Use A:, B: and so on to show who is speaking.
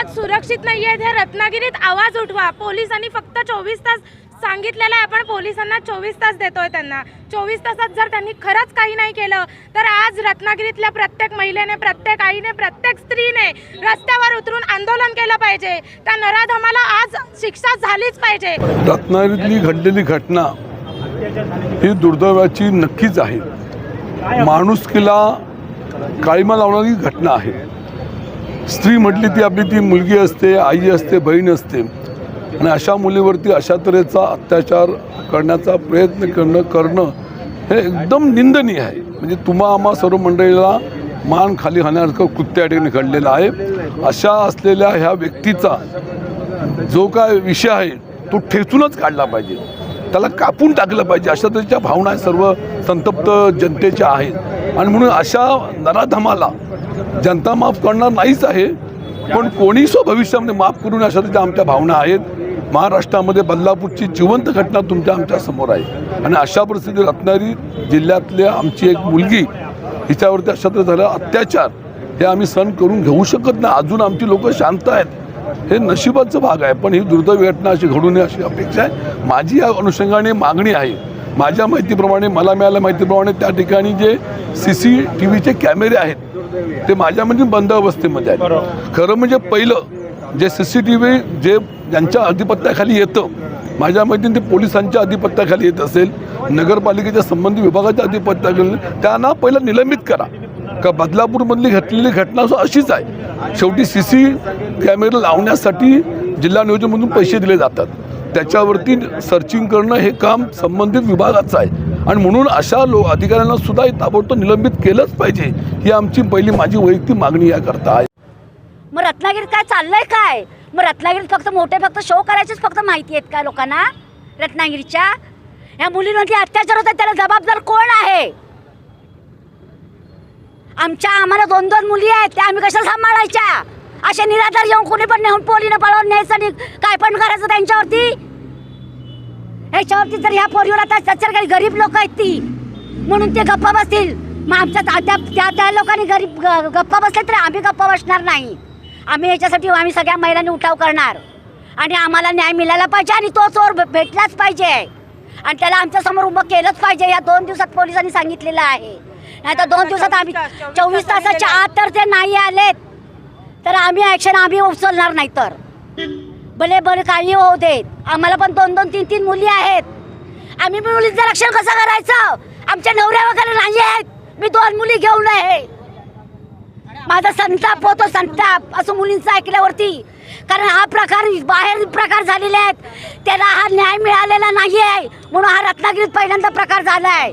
A: आज सुरक्षित नाही आहेत हे रत्नागिरीत आवाज उठवा. पोलिसांनी फक्त चोवीस तास सांगितलेलं आहे. आपण पोलिसांना चोवीस तास देतोय त्यांना. चोवीस तासात जर त्यांनी खरंच काही नाही केलं तर आज रत्नागिरीतल्या प्रत्येक महिलेने प्रत्येक आईने प्रत्येक स्त्रीने रस्त्यावर उतरून आंदोलन केलं पाहिजे. त्या नराधमाला आज शिक्षा झालीच पाहिजे.
B: रत्नागिरीतली घडलेली घटना ही दुर्दैवाची नक्कीच आहे. माणुसकीला काळीमा लावणारी घटना आहे. स्त्री म्हटली ती आपली ती मुलगी असते आई असते बहीण असते. आणि अशा मुलीवरती अशा तऱ्हेचा अत्याचार करण्याचा प्रयत्न करणं करणं हे एकदम निंदनीय आहे. म्हणजे तुम्हा आम्हा सर्व मंडळीला मान खाली हाण्यासारखं कृत्य या ठिकाणी घडलेलं आहे. अशा असलेल्या ह्या व्यक्तीचा जो काय विषय आहे तो ठेचूनच काढला पाहिजे. त्याला कापून टाकलं पाहिजे. अशा तऱ्हेच्या भावना सर्व संतप्त जनतेच्या आहेत. आणि म्हणून अशा नराधमाला जनता माफ करणार नाहीच आहे पण कोणी सो भविष्यामध्ये माफ करून अशा तऱ्हेच्या आमच्या भावना आहेत. महाराष्ट्रामध्ये बदलापूरची जिवंत घटना तुमच्या आमच्यासमोर आहे. आणि अशा परिस्थितीत रत्नागिरी जिल्ह्यातल्या आमची एक मुलगी हिच्यावरती अशा तर झालं अत्याचार हे आम्ही सहन करून घेऊ शकत नाही. अजून आमची लोक शांत आहेत. हे नशिबाचा भाग आहे पण ही दुर्दैवी घटना अशी घडू नये अशी अपेक्षा आहे. माझी या अनुषंगाने मागणी आहे माझ्या माहितीप्रमाणे मला मिळाल्या माहितीप्रमाणे त्या ठिकाणी जे सी सी टी व्हीचे कॅमेरे आहेत ते माझ्या म्हणजे बंद अवस्थेमध्ये आहेत. खरं म्हणजे पहिलं जे C C T V J ज्यांच्या अधिपत्याखाली येतं माझ्या माहितीने ते पोलिसांच्या अधिपत्याखाली येत असेल नगरपालिकेच्या संबंधित विभागाच्या अधिपत्याखाली त्यांना पहिलं निलंबित करा. का बदलापूरमधली घडलेली घटना अशीच आहे. शेवटी सी सी कॅमेरे लावण्यासाठी जिल्हा नियोजनमधून पैसे दिले जातात. त्याच्यावरती सर्चिंग करणं हे काम संबंधित विभागाचं आहे. आणि म्हणून अशा लो अधिकाऱ्यांना सुद्धा ताबडतोब निलंबित केलंच पाहिजे ही आमची पहिली माझी वैयक्तिक मागणी याकरता आहे.
C: मग रत्नागिरीत काय चाललंय काय? मग रत्नागिरीत फक्त मोठे फक्त शो करायचेच फक्त माहिती आहेत का लोकांना? रत्नागिरीच्या? या मुलींवरती अत्याचार होतात त्याला जबाबदार कोण आहे? आमच्या आम्हाला दोन दोन मुली आहेत त्या आम्ही कशा सांभाळायच्या? असे निराधार येऊन कोणी पण नेऊन पोलीनं पळवून न्यायचं आणि काय पण करायचं त्यांच्यावरती? ह्याच्यावरती जर ह्या पोरीवर आता सच्चर काही गरीब लोक आहेत ती म्हणून ते गप्पा बसतील. मग आमच्या त्या त्या- त्या त्या लोकांनी गरीब ग- गप्पा बसले तर आम्ही गप्पा बसणार नाही. आम्ही याच्यासाठी आम्ही सगळ्या महिलांनी उठाव करणार. आणि आम्हाला न्याय मिळायला पाहिजे आणि तो चोर भेटलाच पाहिजे. आणि त्याला आमच्यासमोर उभं केलंच पाहिजे या दोन दिवसात पोलिसांनी सांगितलेलं आहे. नाही तर दोन दिवसात आम्ही चोवीस तासाच्या आत तर ते नाही आलेत. तर आम्ही ॲक्शन आम्ही उचलणार नाही तर. भले भले काही होऊ देत आम्हाला पण दोन दोन तीन तीन मुली आहेत. आम्ही पण मुलींचं रक्षण कसं करायचं? आमच्या नवऱ्या वगैरे नाही आहेत. मी दोन मुली घेऊन आहे. माझा संताप होतो संताप असं मुलींचं ऐकल्यावरती. कारण हा प्रकार बाहेर प्रकार झालेले आहेत. त्याला हा न्याय मिळालेला नाही आहे म्हणून हा रत्नागिरीत पहिल्यांदा प्रकार झाला आहे